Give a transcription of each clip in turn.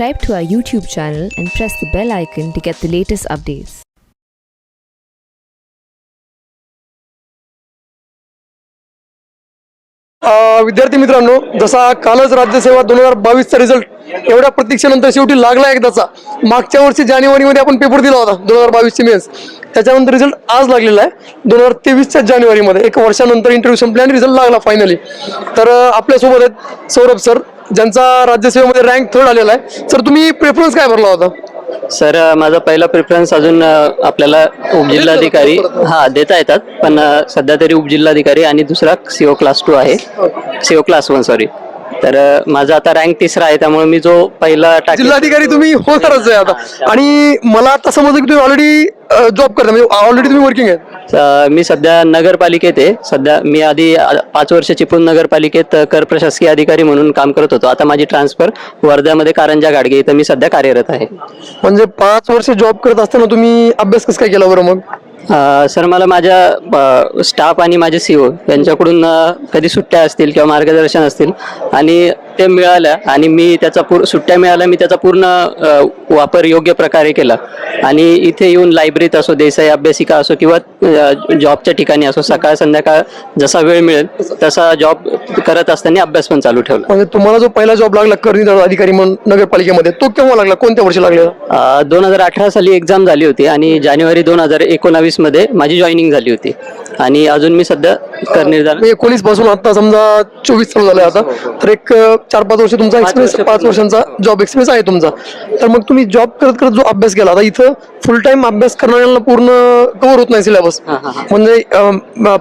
Subscribe to our YouTube channel and press the bell icon to get the latest updates. विद्यार्थी मित्रांनो जसा कालच राज्यसेवा दोन हजार बावीसचा रिझल्ट एवढ्या प्रतीक्षेनंतर शेवटी लागला एकदाचा. मागच्या वर्षी जानेवारीमध्ये आपण पेपर दिला होता दोन हजार बावीसची मेन्स त्याच्यानंतर रिझल्ट आज लागलेला आहे दोन हजार तेवीसच्या जानेवारीमध्ये. एक वर्षानंतर इंटरव्ह्यू संपले आणि रिझल्ट लागला फायनली तर आपल्यासोबत आहेत सौरभ सर ज्यांचा राज्यसेवेमध्ये रँक थर्ड आलेला आहे. सर तुम्ही प्रेफरन्स काय भरला होता? सर माझा पहिला प्रेफरन्स अजून आपल्याला उपजिल्हाधिकारी हा देता येतात. पण सध्या तरी उपजिल्हाधिकारी आणि दुसरा सीओ क्लास टू आहे. सीओ क्लास वन सॉरी तर माझा आता रँक तिसरा आहे त्यामुळे मी जो पहिला टाकेल जिल्हाधिकारी तुम्ही होणारच आहे आता. आणि मला आता समजलं की तुम्ही ऑलरेडी जॉब करता म्हणजे ऑलरेडी तुम्ही वर्किंग आहेत अ, मी सध्या नगरपालिकेत आहे. सध्या मी आधी अ, पाच वर्ष चिपळूण नगरपालिकेत अ, कर प्रशासकीय अधिकारी म्हणून काम करत होतो. आता माझी ट्रान्सफर वर्ध्यामध्ये कारंजा गाडगे इथं मी सध्या कार्यरत आहे. म्हणजे पाच वर्ष जॉब करत असताना तुम्ही अभ्यास कसं काय केला बरं मग? सर मला माझ्या स्टाफ आणि माझे सीओ यांच्याकडून कधी सुट्ट्या असतील किंवा मार्गदर्शन असतील आणि ते मिळाल्या आणि मी त्याचा पूर सुट्ट्या मिळाल्या मी त्याचा पूर्ण वापर योग्य प्रकारे केला. आणि इथे येऊन लायब्ररीत असो देसाई अभ्यासिका असो किंवा जॉबच्या ठिकाणी असो सकाळ संध्याकाळ जसा वेळ मिळेल तसा जॉब करत असताना अभ्यास पण चालू ठेवला. म्हणजे तुम्हाला जो पहिला जॉब लागला करणी अधिकारी म्हणून नगरपालिकेमध्ये तो केव्हा लागला? कोणत्या वर्षी लागलेला दोन हजार अठरा साली एक्झाम झाली होती आणि जानेवारी दोन हजार एकोणावीसमध्ये माझी जॉईनिंग झाली होती. आणि अजून मी सध्या म्हणजे एकोणीसपासून आता समजा चोवीस चालू झालाय आता. तर एक चार पाच वर्ष तुमचा एक्सपिरियन्स पाच वर्षांचा जॉब एक्सपिरियन्स आहे तुमचा. तर मग तुम्ही जॉब करत करत जो अभ्यास केला आता इथं फुल टाइम अभ्यास करणाऱ्यांना पूर्ण कव्हर होत नाही सिलेबस. म्हणजे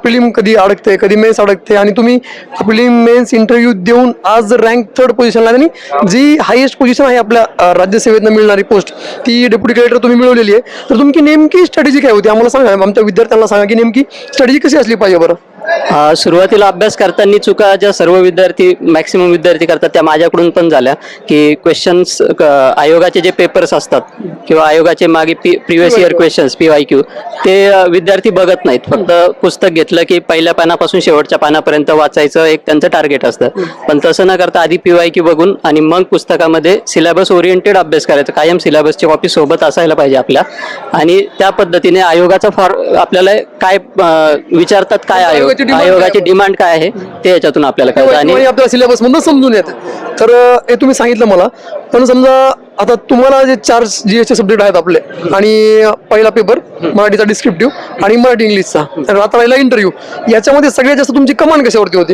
फिलिम कधी अडकते कधी मेन्स अडकते आणि तुम्ही फिलिम मेन्स इंटरव्ह्यू देऊन आज रँक थर्ड पोझिशनला आणि जी हायेस्ट पोझिशन आहे आपल्या राज्यसेवेतनं मिळणारी पोस्ट ती डेप्युटी कलेक्टर तुम्ही मिळवलेली आहे. तर तुमची नेमकी स्ट्रॅटेजी काय होती? आम्हाला सांगा आमच्या विद्यार्थ्यांना सांगा की नेमकी स्ट्रॅटेजी कशी असली पाहिजे बरं? सुरुवातीला अभ्यास करताना चुका ज्या सर्व विद्यार्थी मॅक्सिमम विद्यार्थी करतात त्या माझ्याकडून पण झाल्या. की क्वेश्चन्स आयोगाचे जे पेपर्स असतात किंवा आयोगाचे मागे previous year questions P Y Q ते विद्यार्थी बघत नाहीत. फक्त पुस्तक घेतलं की पहिल्या पानापासून शेवटच्या पानापर्यंत वाचायचं एक त्यांचं टार्गेट असतं. पण तसं न करता आधी पी वाय क्यू बघून आणि मग पुस्तकामध्ये सिलेबस ओरिएंटेड अभ्यास करायचा. कायम सिलेबसची कॉपी सोबत असायला पाहिजे आपल्या. आणि त्या पद्धतीने आयोगाचा फॉर आपल्याला काय विचारतात काय आयोग? आयोगाची demand काय आयोगाची आहे? डिमांड काय आहे ते याच्यातून आपल्याला कळतं आणि आणि आपल्या सिलेबस मधून समजून येते तर अं, हे तुम्ही सांगितलं मला पण समजा आता तुम्हाला जे चार जीएसचे सब्जेक्ट आहेत आपले आणि पहिला पेपर मराठीचा डिस्क्रिप्टिव्ह आणि मराठी इंग्लिशचा तर आता राहिला इंटरव्ह्यू याच्यामध्ये सगळ्यात जास्त तुमची कमांड कशावरती होती?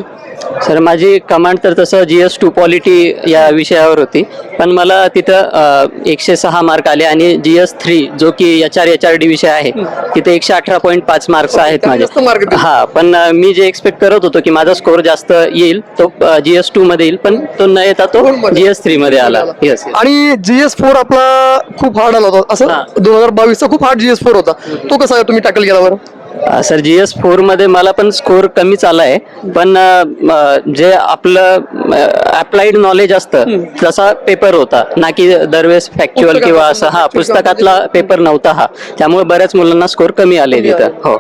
सर माझी कमांड तर तसं जी एस टू पॉलिटी या विषयावर होती. पण मला तिथं एकशे सहा मार्क आले आणि जी एस थ्री जो की H R H R D विषय आहे तिथे एकशे अठरा पॉईंट पाच मार्क्स आहेत माझे. हा पण मी जे एक्सपेक्ट करत होतो की माझा स्कोर जास्त येईल तो जी एस टू मध्ये येईल पण तो न येता तो? जी एस थ्री मध्ये आला. येस आणि जीएस फोर आपला खूप हार्ड आला होता. असं. दोन हजार बावीसचा खूप हार्ड जीएस फोर होता. तो कसा तुम्ही टॅकल केला बरं? सर जी एस फोरमध्ये मला पण स्कोर कमीच आला आहे. पण जे आपलं अप्लाइड नॉलेज असतं तसा पेपर होता. ना की दरवेळेस फॅक्च्युअल किंवा असं हा पुस्तकातला पेपर नव्हता हा. त्यामुळे बऱ्याच मुलांना स्कोर कमी आले तिथं. हो.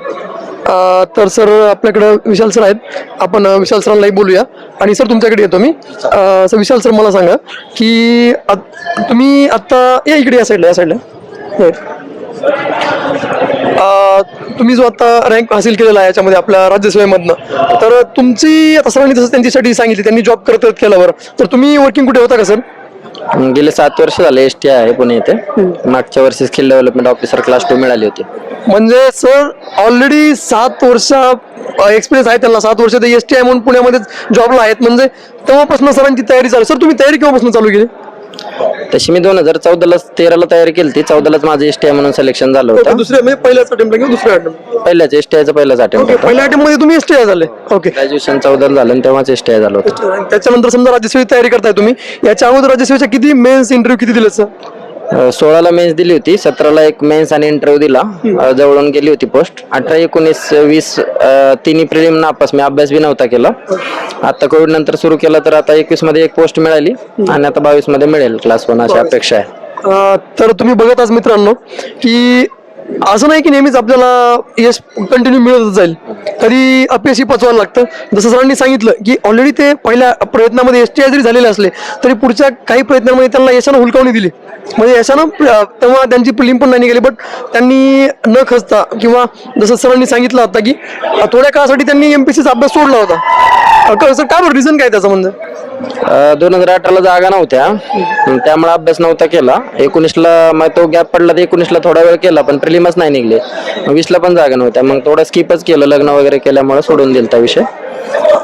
तर सर आपल्याकडं विशाल सर आहेत. आपण विशाल सरांनाही बोलूया. आणि सर तुमच्याकडे येतो मी. सर विशाल सर मला सांगा की तुम्ही आता या इकडे या साईडला या साईडला. तुम्ही जो आता रँक हासिल केलेला आहे याच्यामध्ये आपल्या राज्यसेवेमधनं तर तुमची आता सरांनी जसं त्यांच्यासाठी सांगितली त्यांनी जॉब करत केल्यावर बरं तर तुम्ही वर्किंग कुठे होता का सर? गेले सात वर्ष झाले एस टी आहे पुणे येथे मागच्या वर्षी skill development officer class two मिळाली होती. म्हणजे सर ऑलरेडी सात वर्ष एक्सपिरियन्स आहे त्यांना. सात वर्ष ते एस टी आय म्हणून पुण्यामध्ये जॉबला आहेत. म्हणजे तेव्हापासून सरांची तयारी चालू सर तुम्ही तयारी केव्हापासून चालू केली? तशी मी दोन हजार चौदाला तेराला तयारी केली होती. चौदालाच माझं एस टी आय म्हणून सिलेक्शन झालं होतं. दुसऱ्या म्हणजे पहिल्याच अटेम्प्ट किंवा दुसऱ्या अटेम्प्ट पहिल्याच एस टी आयचं पहिलाच अटेम्प्ट ओके होतं. पहिल्या अटेम्प्टमध्ये तुम्ही एस टी आय झाले. ओके. ग्रॅज्युएशन चौदाला झालं आणि तेव्हाच एस टी आय झालं होतं. त्याच्यानंतर समजा राज्यसेवेची तयारी करताय तुम्ही. याच्या अगोदर राज्यसेवेच्या किती मेन्स इंटरव्ह्यू किती दिले सर सोळाला मेन्स दिली होती सतराला एक मेन्स आणि इंटरव्ह्यू दिला. जवळून गेली होती पोस्ट अठरा एकोणीस वीस तिन्ही प्रिलिम नापास मी अभ्यास बी नव्हता केला. आता कोविड नंतर सुरू केला तर आता एकवीसमध्ये एक पोस्ट मिळाली आणि आता बावीसमध्ये मिळेल क्लास वन अशी अपेक्षा आहे. तर तुम्ही बघत आज मित्रांनो की असं नाही की नेहमीच आपल्याला यश कंटिन्यू मिळतच जाईल. तरी अपयशी पचवायला लागतं. जसं सरांनी सांगितलं की ऑलरेडी ते पहिल्या प्रयत्नामध्ये एस टी आय जरी झालेले असले तरी पुढच्या काही प्रयत्नांमध्ये त्यांना यशानं हुलकावणी दिली. म्हणजे यशानं तेव्हा त्यांची प्रिलिम पण नाही निघाली बट त्यांनी न खचता किंवा जसं सरांनी सांगितलं आता की थोड्या काळासाठी त्यांनी एम पी सीचा अभ्यास सोडला होता. सर काय बरं रिझन काय त्याचं म्हणजे दोन हजार अठराला जागा नव्हत्या. त्यामुळे अभ्यास नव्हता केला. एकोणीसला मग तो गॅप पडला तर एकोणीसला थोडा वेळ केला पण प्रिलिमच नाही निघले. वीसला पण जागा नव्हत्या. मग थोडं स्किपच केलं लग्न वगैरे केल्यामुळे सोडून दिला त्या विषय.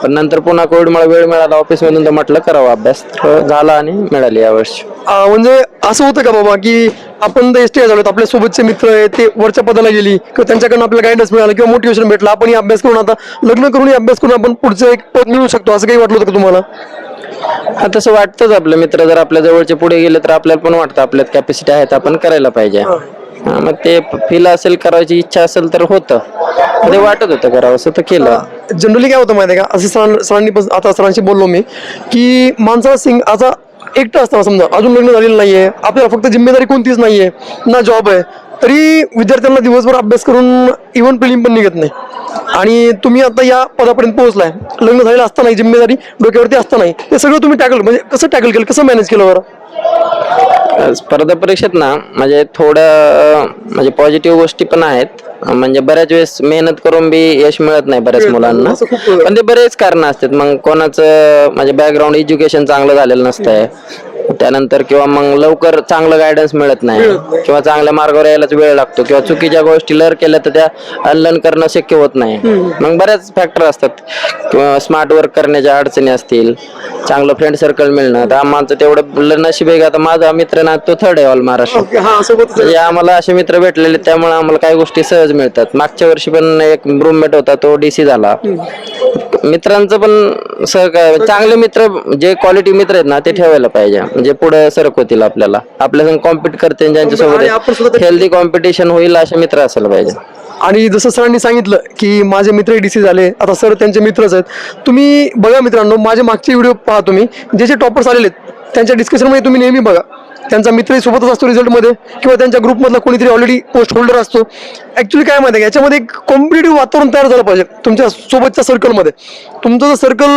पण नंतर पुन्हा कोविडमुळे वेळ मिळाला ऑफिसमधून तर म्हटलं करावा अभ्यास. तर झाला आणि मिळाली यावर्षी अं, म्हणजे असं होतं का बाबा की आपण एस टी झालो आपल्या सोबतचे मित्र आहे ते वरच्या पदाला गेली किंवा त्यांच्याकडनं आपल्याला गायडन्स मिळालं किंवा मोटिवेशन भेटलं. आपण अभ्यास करून आता लग्न करून अभ्यास करून आपण पुढचं एक पद मिळू शकतो. असं काही वाटलं होतं का तुम्हाला? हा तसं वाटतंच आपले मित्र. जर आपल्या जवळचे पुढे गेले तर आपल्याला पण वाटतं. आपल्यात कॅपॅसिटी आहे तर आपण करायला पाहिजे. हा, मग ते फील असेल करायची इच्छा असेल तर होतं. ते वाटत होतं करावं असं तर केलं. जनरली काय होतं माहिती आहे का? असं सरां सरांनी पण आता सरांशी बोललो मी की माणसाला सिंग आता एकटं असताना समजा. अजून लग्न झालेलं नाहीये. आपल्याला फक्त जिम्मेदारी कोणतीच नाहीये. ना जॉब आहे तरी विद्यार्थ्यांना दिवसभर अभ्यास करून इव्हन प्रिलिम पण निघत नाही. आणि तुम्ही आता या पदापर्यंत पोहोचलाय. लग्न झालेलं असताना जिम्मेदारी डोक्यावरती असताना ते सगळं तुम्ही टॅकल म्हणजे कसं टॅकल केलं कसं मॅनेज केलं बरं? स्पर्धा परीक्षेत ना म्हणजे थोड्या अं, म्हणजे पॉझिटिव्ह गोष्टी पण आहेत. म्हणजे बऱ्याच वेळेस मेहनत करून बी यश मिळत नाही बऱ्याच मुलांना. पण ते बरेच कारण असतात. मग कोणाचं म्हणजे बॅकग्राऊंड एज्युकेशन चांगलं झालेलं नसतंय. त्यानंतर किंवा मग लवकर चांगलं गायडन्स मिळत नाही. किंवा चांगल्या मार्गावर यायलाच वेळ लागतो. किंवा चुकीच्या गोष्टी लर केल्या तर त्या अनलर्न करणं शक्य होत नाही. मग बऱ्याच फॅक्टर असतात. किंवा स्मार्ट वर्क करण्याच्या अडचणी असतील. चांगलं फ्रेंड सर्कल मिळणं. तर आम्हाला तेवढं नशीब आहे का? आता माझा मित्र ना तो थर्ड आहे ऑल महाराष्ट्र म्हणजे आम्हाला असे मित्र भेटलेले त्यामुळे आम्हाला काही गोष्टी सहज मिळतात. मागच्या वर्षी पण एक रूममेट होता तो डीसी झाला. मित्रांचं पण सहकार्य चांगले मित्र जे क्वालिटी मित्र आहेत ना ते ठेवायला पाहिजे. म्हणजे पुढे सरक होतील आपल्याला. आपल्या संग कॉम्पिट करते ज्यांच्यासोबत हेल्दी कॉम्पिटिशन होईल असे मित्र असायला पाहिजे. आणि जसं सरांनी सांगितलं की माझे मित्र डीसी झाले आता सर त्यांचे मित्रच आहेत. तुम्ही बघा मित्रांनो माझे मागचे व्हिडिओ पहा तुम्ही. जे जे टॉपर्स आलेले आहेत त्यांच्या डिस्कशनमध्ये तुम्ही नेहमी बघा. त्यांचा मित्रही सोबतच असतो रिझल्टमध्ये किंवा त्यांच्या ग्रुपमधला कोणीतरी ऑलरेडी पोस्ट होल्डर असतो. ॲक्च्युली काय माहिती आहे याच्यामध्ये एक कॉम्पिटेटिव्ह वातावरण तयार झालं पाहिजे तुमच्या सोबतच्या सर्कलमध्ये तुमचं जर सर्कल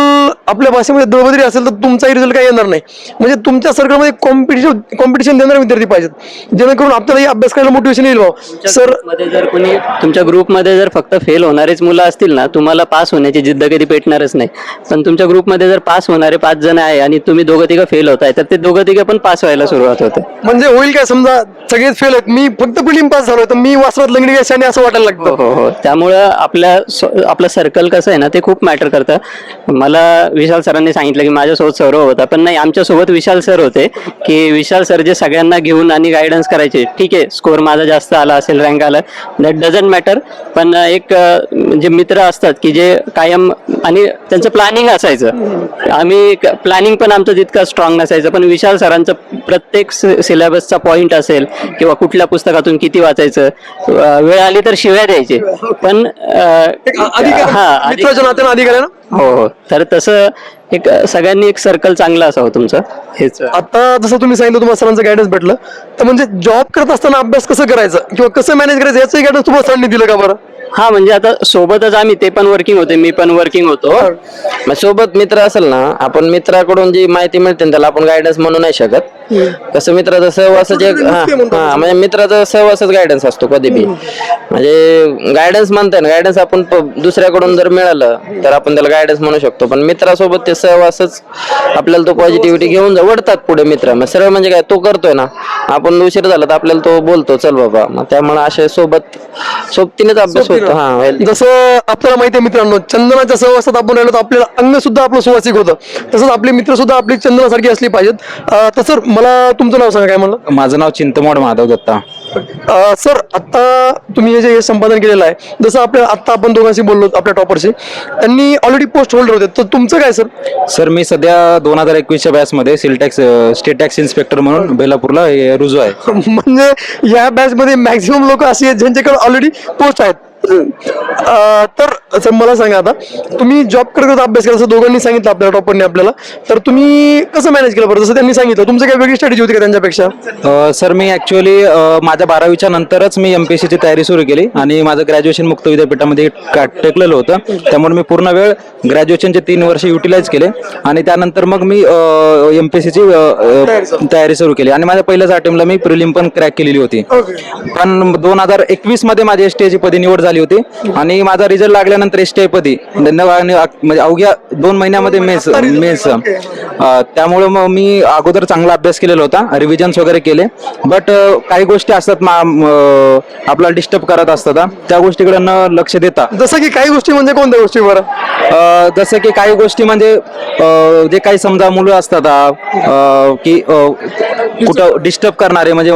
आपल्या भाषेमध्ये दळबदरी असेल तर तुमचाही रिझल्ट काही येणार नाही. म्हणजे तुमच्या सर्कलमध्ये कॉम्पिटिशन कॉम्पिटिशन देणारे विद्यार्थी पाहिजेत. जेणेकरून आपल्यालाही अभ्यास करायला मोटिवेशन येईल. सरमध्ये जर कोणी तुमच्या ग्रुपमध्ये जर फक्त फेल होणारेच मुलं असतील ना तुम्हाला पास होण्याची जिद्द कधी पेटणारच नाही. पण तुमच्या ग्रुपमध्ये जर पास होणारे पाच जण आहे आणि तुम्ही दोघं तिघं फेल होताय तर ते दोघं तिघं पण पास व्हायला सुरुवात होते. म्हणजे होईल काय? समजा सगळेच फेल आहेत. मी फक्त प्रिलिम पास झालोय तर मी वासरात लंगडी असं वाटायला हो लागतं. हो हो त्यामुळं आपल्या स्व- आपलं सर्कल कसं आहे ना ते खूप मॅटर करतं. मला विशाल सरांनी सांगितलं की माझ्यासोबत सौरव होता पण नाही आमच्यासोबत विशाल सर होते की विशाल सर जे सगळ्यांना घेऊन आणि गायडन्स करायचे. ठीक आहे स्कोअर माझा जास्त आला असेल रँक आला. दॅट डझंट मॅटर पण एक अं, जे मित्र असतात की जे कायम आणि त्यांचं प्लॅनिंग असायचं. आम्ही प्लॅनिंग पण आमचं तितकं स्ट्रॉंग नसायचं पण विशाल सरांचं प्रत्येक सिलेबसचा पॉईंट असेल किंवा कुठल्या पुस्तकातून किती वाचायचं वेळ आली तर शिव्या द्यायचे. पण एक हा अधिक- मित्राच्या नात्यानं अधिकार आहे ना? हो हो. तर तसं एक सगळ्यांनी एक सर्कल चांगलं असावं तुमचं. हेच. आता जसं तुम्ही सांगितलं तुम्हाला सरांचं गायडन्स भेटलं. तर म्हणजे जॉब करत असताना अभ्यास कसं करायचं? किंवा कसं मॅनेज करायचं? याचंही गायडन्स तुम्हाला सरांनी दिलं का बरं? हा म्हणजे आता सोबतच आम्ही ते पण वर्किंग होते मी पण वर्किंग होतो. मग सोबत मित्र असेल ना आपण मित्राकडून जी माहिती मिळते ना, त्याला आपण गायडन्स म्हणू नाही शकत. कसं मित्राचं सहवासच एक हा हा, म्हणजे मित्राचा सहवासच गायडन्स असतो कधी बी. म्हणजे गायडन्स म्हणताय ना गायडन्स आपण प- दुसऱ्याकडून जर मिळालं तर आपण त्याला गायडन्स म्हणू शकतो. पण मित्रासोबत ते सहवासच आपल्याला तो पॉझिटिव्हिटी घेऊन जा वडतात पुढे मित्र. मग सरळ म्हणजे काय तो करतोय ना आपण उशीर झाला तर आपल्याला तो बोलतो चल बाबा. मग त्यामुळे असे सोबत सोबतीनेच अभ्यास होतो. हा. जसं आपल्याला माहिती आहे मित्रांनो चंदनाच्या सहवासात आपण राहिलो तर आपल्याला अंग सुद्धा आपलं सुवासिक होतं. तसंच आपले मित्र सुद्धा आपली चंदनासारखी असली पाहिजेत. अं, तर सर मला तुमचं नाव सांगा काय म्हणलं? माझं नाव चिंतमोड माधव दत्ता. सर आता तुम्ही हे जे यश संपादन केलेलं आहे जसं आपल्या आता आपण दोघांशी बोललो आपल्या टॉपरशी त्यांनी ऑलरेडी पोस्ट होल्डर होते. तर तुमचं काय सर? सर मी सध्या दोन हजार एकवीसच्या बॅचमध्ये सिलटॅक्स स्टेट टॅक्स इन्स्पेक्टर म्हणून बेलापूरला हे रुजू आहे. म्हणजे या बॅच मध्ये मॅक्झिमम लोक अशी आहेत ज्यांच्याकडे ऑलरेडी पोस्ट आहेत. तर सर मला सांगा आता तुम्ही जॉब करत करत अभ्यास केला असं दोघांनी सांगितलं आपल्याला टॉपरने आपल्याला. तर तुम्ही कसं मॅनेज केलं बरं? जसं त्यांनी सांगितलं तुमचं काही वेगळी स्ट्रॅटेजी होती का त्यांच्यापेक्षा? सर मी ॲक्च्युली माझ्या बारावीच्या नंतरच मी एम पी ची तयारी सुरू केली आणि माझं ग्रॅज्युएशन मुक्त विद्यापीठामध्ये टेकलेलं होतं. त्यामुळे मी पूर्ण वेळ ग्रॅज्युएशनचे तीन वर्ष युटिलाइज केले आणि त्यानंतर मग मी एम पी ची तयारी सुरू केली. आणि माझ्या पहिल्याच अटेम्प्टला मी प्रिलिम पण क्रॅक केलेली होती. पण दोन हजार एकवीसमध्ये माझी एस टी पदी निवड झाली होती आणि माझा रिझल्ट लागल्यानंतर एस टी पदी अक- म्हणजे अवघ्या दोन महिन्यामध्ये मेन्स मेन्स त्यामुळे मग मी अगोदर चांगला अभ्यास केलेला होता रिव्हिजन्स वगैरे केले. बट काही गोष्टी असतात म- आपला डिस्टर्ब करत असतात. त्या गोष्टीकडे न लक्ष देता. जसं की काही गोष्टी म्हणजे कोणत्या गोष्टी बरं अ, जसं की काही गोष्टी म्हणजे जे काही समजा मुलं असतात की कुठं डिस्टर्ब करणारे म्हणजे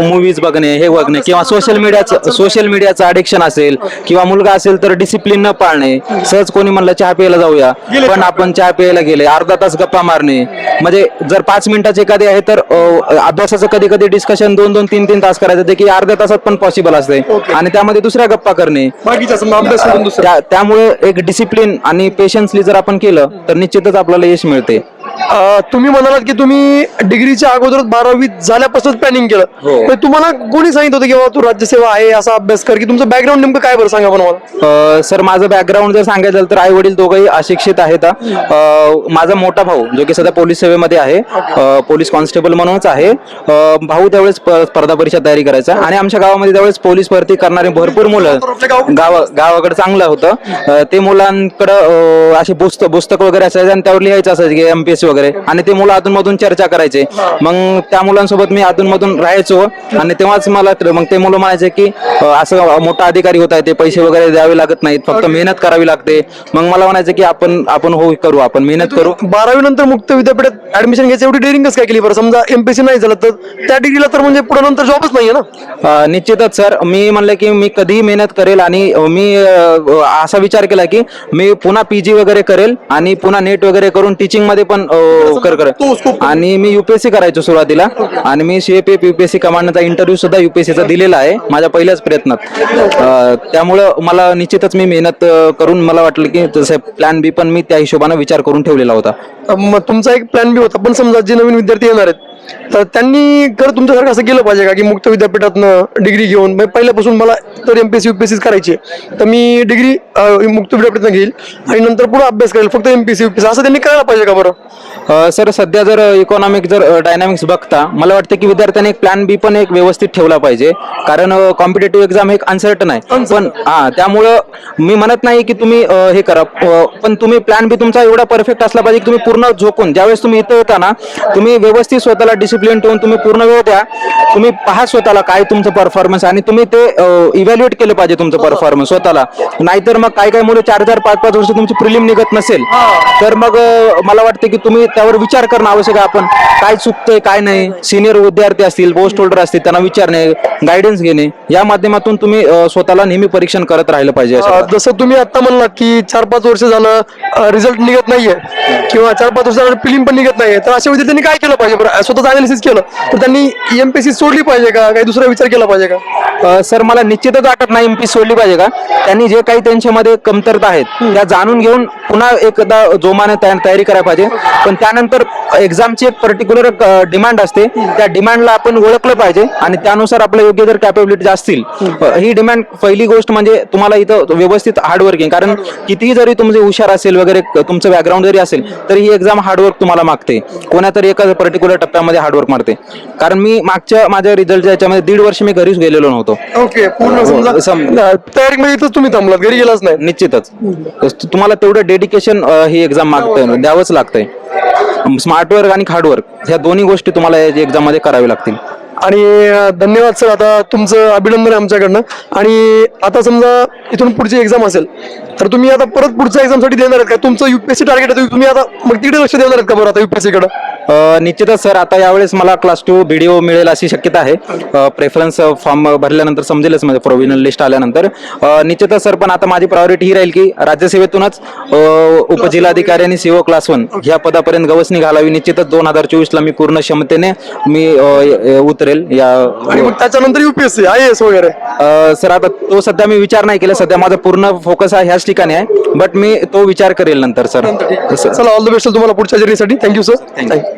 मूवीज बघणे हे बघणे किंवा सोशल मीडियाचं सोशल मीडियाचं अडिक्शन असेल किंवा मुलगा असेल तर डिसिप्लिन न पाळणे सहज कोणी म्हणलं चहा प्यायला जाऊया. पण आपण चहा प्यायला गेले अर्धा तास गप्पा मारणे. म्हणजे जर पाच मिनिटाचे एखादे आहे तर अभ्यासाचं कधी कधी डिस्कशन दोन दोन तीन तीन तास करायचं ते की अर्ध्या तासात पण पॉसिबल असते. आणि त्यामध्ये दुसऱ्या गप्पा करणे. बाकीच्या समजा अभ्यास करून दुसरं. त्या- त्यामुळे एक डिसिप्लिन आणि पेशन्सली जर आपण केलं तर निश्चितच आपल्याला यश मिळते. तुम्ही म्हणालात की तुम्ही डिग्रीच्या अगोदर बारावी झाल्यापासून प्लॅनिंग केलं. हो. पण तुम्हाला कोणी सांगितलं होतं की बाबा तू राज्यसेवा आहे असा अभ्यास कर? की तुमचं बॅकग्राऊंड नेमकं काय बरं? सांगा पण मला. सर माझं बॅकग्राऊंड जर सांगायचं तर आई वडील दोघंही अशिक्षित आहेत माझा मोठा भाऊ जो की सध्या पोलीस सेवेमध्ये आहे पोलीस कॉन्स्टेबल म्हणूनच आहे. भाऊ त्यावेळेस स्पर्धा परीक्षा तयारी करायचा आणि आमच्या गावामध्ये त्यावेळेस पोलीस भरती करणारी भरपूर मुलं गाव गावाकडे चांगलं होतं. ते मुलांकडं असे पुस्तक पुस्तक वगैरे असायचे आणि त्यावर लिहायचं असायचं की एमपीएससी वगैरे. आणि ते मुलं अधूनमधून चर्चा करायचे. मग त्या मुलांसोबत मी अधूनमधून राहायचो आणि तेव्हाच मला मग ते मुलं म्हणायचे की असं मोठा अधिकारी होत आहे ते पैसे वगैरे द्यावे लागत नाहीत फक्त मेहनत करावी लागते. मग मला म्हणायचं की आपण आपण हो करू आपण मेहनत करू. बारावी नंतर मुक्त विद्यापीठात ऍडमिशन घ्यायचं एवढी डेअरिंगच काय केली बरं? समजा एमपीसी नाही झालं तर त्या डिग्रीला तर म्हणजे पुढे नंतर जॉबच नाहीये ना? निश्चितच सर. मी म्हणलं की मी कधीही मेहनत करेल आणि मी असा विचार केला की मी पुन्हा पीजी वगैरे करेल आणि पुन्हा नेट वगैरे करून टीचिंगमध्ये पण अ, कर कर आणि मी युपीएससी करायचो सुरुवातीला. तसं मी सीएपीएफ युपीएससी कमांडचा इंटरव्ह्यू सुद्धा युपीएससीचा दिलेला आहे माझ्या पहिल्याच प्रयत्नात. त्यामुळं मला निश्चितच मी मेहनत करून मला वाटलं की तसं प्लॅन बी पण मी त्या हिशोबाने विचार करून ठेवलेला होता. मग तुमचा एक प्लॅन बी होता पण समजा जे नवीन विद्यार्थी येणार आहेत तर त्यांनी खरं तुमच्यासारखं असं केलं पाहिजे का की मुक्त विद्यापीठातनं डिग्री घेऊन? म्हणजे पहिल्यापासून मला तर एमपीएससी युपीएससी करायची. आहे. तर मी डिग्री मुक्त विद्यापीठातनं घेईल आणि नंतर पुढे अभ्यास करेल. फक्त एमपीएससी युपीएससी असं त्यांनी करायला पाहिजे का बरं? सर सध्या जर इकॉनॉमिक जर डायनामिक्स बघता मला वाटतं की विद्यार्थ्यांनी एक प्लॅन बी पण एक व्यवस्थित ठेवला पाहिजे. कारण कॉम्पिटेटिव्ह एक्झाम एक अनसर्टन आहे. पण हा त्यामुळं मी म्हणत नाही की तुम्ही हे करा. पण तुम्ही प्लॅन बी तुमचा एवढा परफेक्ट असला पाहिजे की तुम्ही पूर्ण झोकून ज्यावेळेस तुम्ही इथं येता ना तुम्ही व्यवस्थित स्वतःला डिसिप्लिन ठेवून तुम्ही पूर्ण वेळ द्या. तुम्ही पहा स्वतःला काय तुमचं परफॉर्मन्स आणि तुम्ही ते इव्हॅल्युएट केलं पाहिजे तुमचं परफॉर्मन्स स्वतःला. नाहीतर मग काय काय मुलं चार चार पाच पाच वर्ष तुमची प्रिलिम निघत नसेल. तर मग मला वाटतं की तुम्ही त्यावर विचार करणं आवश्यक आहे. आपण काय चुकतंय काय नाही. सिनियर विद्यार्थी असतील पोस्ट होल्डर असतील त्यांना विचारणे गायडन्स घेणे. या माध्यमातून तुम्ही स्वतःला नेहमी परीक्षण करत राहिलं पाहिजे जसं तुम्ही आता म्हणलात की चार पाच वर्ष झालं रिझल्ट निघत नाहीये. किंवा चार पाच वर्ष झालं फिल्म पण निघत नाहीये. तर अशा विद्यार्थ्यांनी काय केलं पाहिजे? बरं स्वतःच अनालिसिस केलं तर त्यांनी एमपीसी सोडली पाहिजे का? काही दुसरा विचार केला पाहिजे का? सर मला निश्चितच वाटत नाही एमपी सोडली पाहिजे का? त्यांनी जे काही त्यांच्यामध्ये कमतरता आहेत त्या जाणून घेऊन पुन्हा एकदा जोमाने तयारी करायला पाहिजे. पण त्यानंतर एक्झामची एक पर्टिक्युलर डिमांड असते. त्या डिमांडला आपण ओळखलं पाहिजे आणि त्यानुसार आपल्या योग्य जर कॅपेबिलिटी असतील ही डिमांड पहिली गोष्ट म्हणजे तुम्हाला इथं व्यवस्थित हार्डवर्किंग कारण कितीही जरी तुमचे हुशार असेल वगैरे तुमचं बॅकग्राऊंड जरी असेल तरी ही एक्झाम हार्डवर्क तुम्हाला मागते. कोणातरी एका पर्टिक्युलर टप्प्यामध्ये हार्डवर्क मारते. कारण मी मागच्या माझ्या रिझल्टच्या याच्यामध्ये दीड वर्ष मी घरीच गेलेलो नव्हतो. ओके पूर्ण समजा सम- अं, तयारीमध्ये इथंच तुम्ही थांबलात घरी गेलाच नाही. निश्चितच. तुम्हाला तेवढं डेडिकेशन ही एक्झाम मागतंय. द्यावंच लागतंय. स्मार्ट वर्क आणि हार्ड वर्क ह्या दोन्ही गोष्टी तुम्हाला एक्झाममध्ये करावी लागतील. आणि धन्यवाद सर. आता तुमचं अभिनंदन आहे आमच्याकडनं. आणि आता समजा इथून पुढची एक्झाम असेल तर तुम्ही आता परत पुढच्या एक्झामसाठी देणार आहेत का? तुमचं युपीएससी टार्गेट आहे तुम्ही आता मग तिकडे लक्ष देणार आहेत का बरं आता युपीएससीकडं निश्चितच सर आता यावेळेस मला क्लास टू व्हिडिओ मिळेल अशी शक्यता आहे. प्रेफरन्स फॉर्म भरल्यानंतर समजेलच म्हणजे प्रोव्हिजनल लिस्ट आल्यानंतर. निश्चितच सर पण आता माझी प्रायोरिटी ही राहील की राज्यसेवेतूनच उपजिल्हाधिकारी आणि सीओ क्लास वन ह्या पदापर्यंत गवसणी घालावी. निश्चितच दोन हजार चोवीसला मी पूर्ण क्षमतेने मी उतरेल या त्याच्यानंतर युपीएससी आय एस वगैरे? सर आता तो सध्या मी विचार नाही केला. सध्या माझा पूर्ण फोकस हा ह्याच ठिकाणी आहे. बट मी तो विचार करेल नंतर सर. चला ऑल द बेस्ट तुम्हाला पुढच्या जर्नीसाठी थँक्यू सर थँक्यू